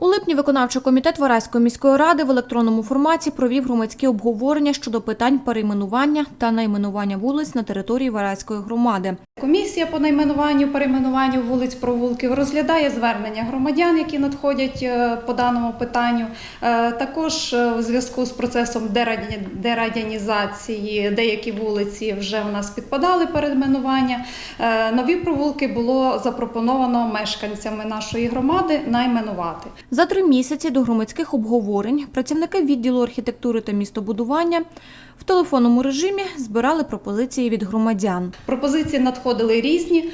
У липні виконавчий комітет Вараської міської ради в електронному форматі провів громадські обговорення щодо питань перейменування та найменування вулиць на території Вараської громади. Комісія по найменуванню перейменуванню вулиць провулків розглядає звернення громадян, які надходять е, по даному питанню. Е, Також е, в зв'язку з процесом дерадянізації деякі вулиці вже у нас підпадали перейменування. Нові провулки було запропоновано мешканцями нашої громади найменувати. За три місяці до громадських обговорень працівники відділу архітектури та містобудування в телефонному режимі збирали пропозиції від громадян. Пропозиції надходили різні.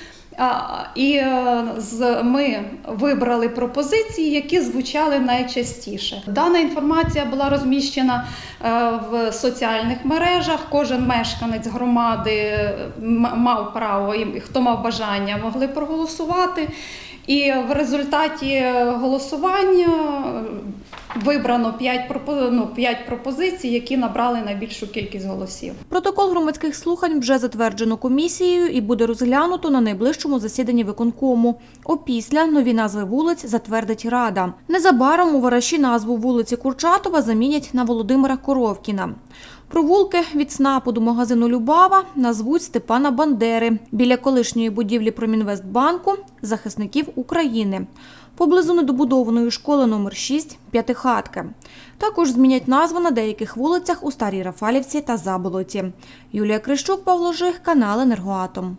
І е, ми вибрали пропозиції, які звучали найчастіше. Дана інформація була розміщена е, в соціальних мережах. Кожен мешканець громади мав право, і хто мав бажання, могли проголосувати. І в результаті голосування е, вибрано 5, ну, 5 пропозицій, які набрали найбільшу кількість голосів. Протокол громадських слухань вже затверджено комісією і буде розглянуто на найближчому засіданні виконкому. Опісля нові назви вулиць затвердить Рада. Незабаром у Вараші назву вулиці Курчатова замінять на Володимира Коровкіна. Провулки від СНАПу до магазину Любава назвуть Степана Бандери біля колишньої будівлі Промінвестбанку захисників України. Поблизу недобудованої школи номер 6 П'ятихатки. Також змінять назву на деяких вулицях у Старій Рафалівці та Заболоті. Юлія Крищук, Павло Жих, канал Енергоатом.